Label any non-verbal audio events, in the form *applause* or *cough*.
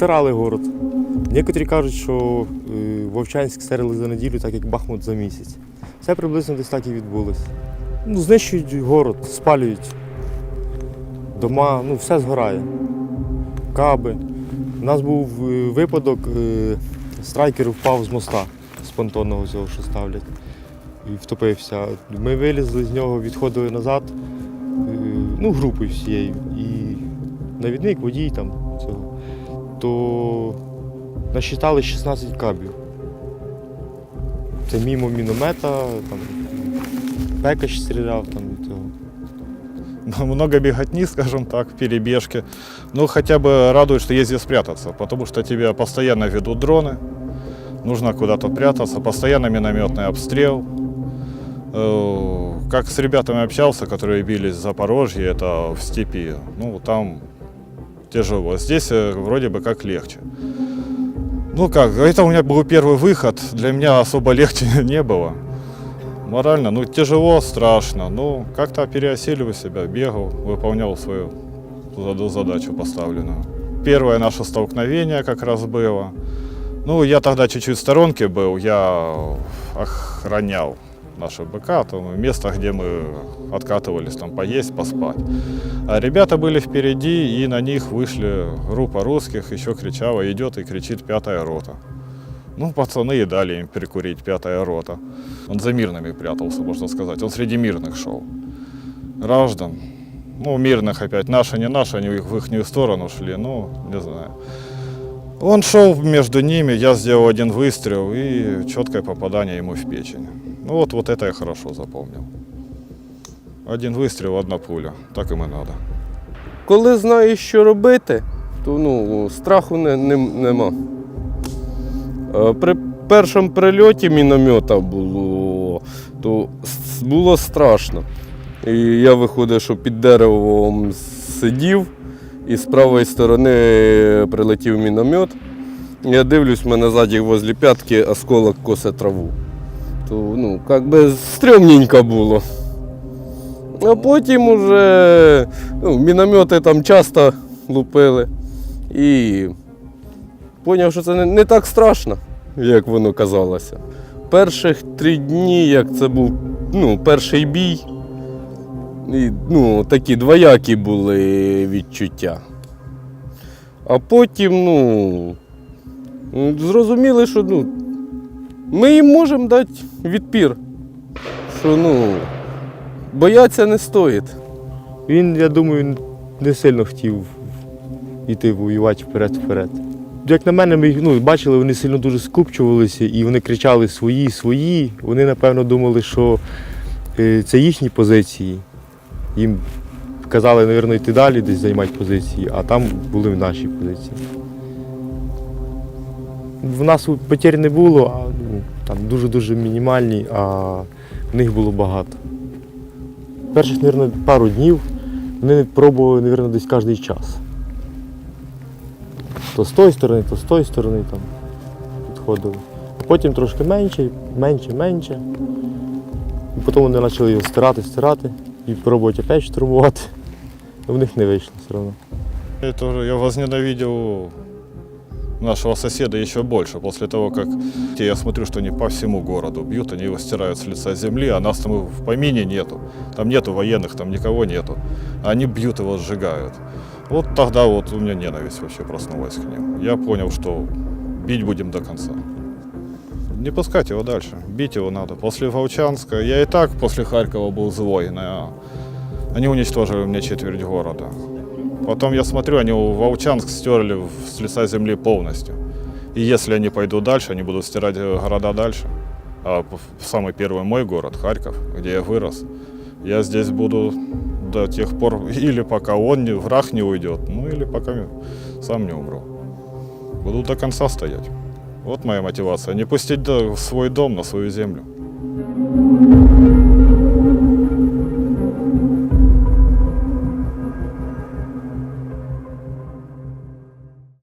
Стирали город. Некоторі кажуть, що е, Вовчанськ стерили за неділю, так як Бахмут за місяць. Все приблизно десь так і відбулося. Ну, знищують город, спалюють дома, ну все згорає. Каби. У нас був е, випадок, е, страйкер впав з моста з понтонного цього, що ставлять, і втопився. Ми вилізли з нього, відходили назад, ну, групою всією. І навідник, водій там то насчитали 16 кабів. Це мімо міномета, там, Пекач стріляв там від цього. *laughs* много беготни, скажем так, перебежки. Ну, хотя бы радует, что есть где спрятаться, потому что тебя постоянно ведут дроны, нужно куда-то прятаться, постоянно минометный обстрел. Э, Как с ребятами общался, которые бились в Запорожье, это в степи, ну, там тяжело. Здесь э, вроде бы как легче. Ну как, это у меня был первый выход, для меня особо *laughs* легче не было. Морально, ну тяжело, страшно, ну как-то переосиливаю себя, бегал, выполнял свою задачу поставленную. Первое наше столкновение как раз было. Ну, я тогда чуть-чуть в сторонке был, я охранял наше БК, то место, где мы откатывались, там поесть, поспать. А ребята были впереди, и на них вышли группа русских, еще кричала, идет и кричит пятая рота. Ну, пацаны и дали им перекурить, пятая рота. Он за мирными прятался, можно сказать. Он среди мирных шел. Граждан. Ну, мирных опять. Наши, не наши, они в их сторону шли. Ну, не знаю. Он шел между ними, я сделал один выстрел и четкое попадание ему в печень. Ну вот, вот это я хорошо запомнил. Один выстрел, одна пуля. Так им и надо. Коли знаєш, що робити, то ну, страху не, не, нема. Е, При першому прильоті міномета було, то було страшно. І я виходив, що під деревом сидів, і з правої сторони прилетів міномет. Я дивлюсь, в мене ззаді возле п'ятки осколок косе траву. То, ну, як би стрьомненько було. А потім уже ну, міномети там часто лупили. І зрозумів, що це не, не так страшно, як воно казалося. Перших три дні, як це був ну, перший бій, і, ну, такі двоякі були відчуття. А потім, ну, зрозуміли, що ну, ми їм можемо дати відпір. Що ну, бояться не стоїть. Він, я думаю, не сильно хотів йти воювати вперед-вперед. Як на мене, ми ну, бачили, вони сильно дуже скупчувалися і вони кричали свої, свої. Вони, напевно, думали, що е, це їхні позиції. Їм казали, мабуть, йти далі, десь займати позиції, а там були наші позиції. В нас потерь не було, а ну, там дуже-дуже мінімальні, а в них було багато. Перших, мабуть, пару днів вони пробували, мабуть, десь кожен час. То з тої сторони, то з тої сторони там підходили. Потім трошки менше, менше, менше. І потім вони почали його стирати, стирати і пробувати опять штурмувати. В них не вийшло все одно. Я тоже я возненавидел нашего соседа еще больше. После того, как я смотрю, что они по всему городу бьют, они его стирают с лица земли, а нас там в помине нету. Там нету военных, там никого нету. Они бьют его, сжигают. Вот тогда вот у меня ненависть вообще проснулась к ним. Я понял, что бить будем до конца. Не пускать его дальше, бить его надо. После Волчанска, я и так после Харькова был злой, но они уничтожили мне четверть города. Потом я смотрю, они Волчанск стерли с лица земли полностью. И если они пойдут дальше, они будут стирать э, города дальше. А самый первый мой город, Харьков, где я вырос, я здесь буду до тех пор, или пока он, не, враг не уйдет, ну или пока сам не умру. Буду до конца стоять. Вот моя мотивация. Не пустить свой дом, на свою землю.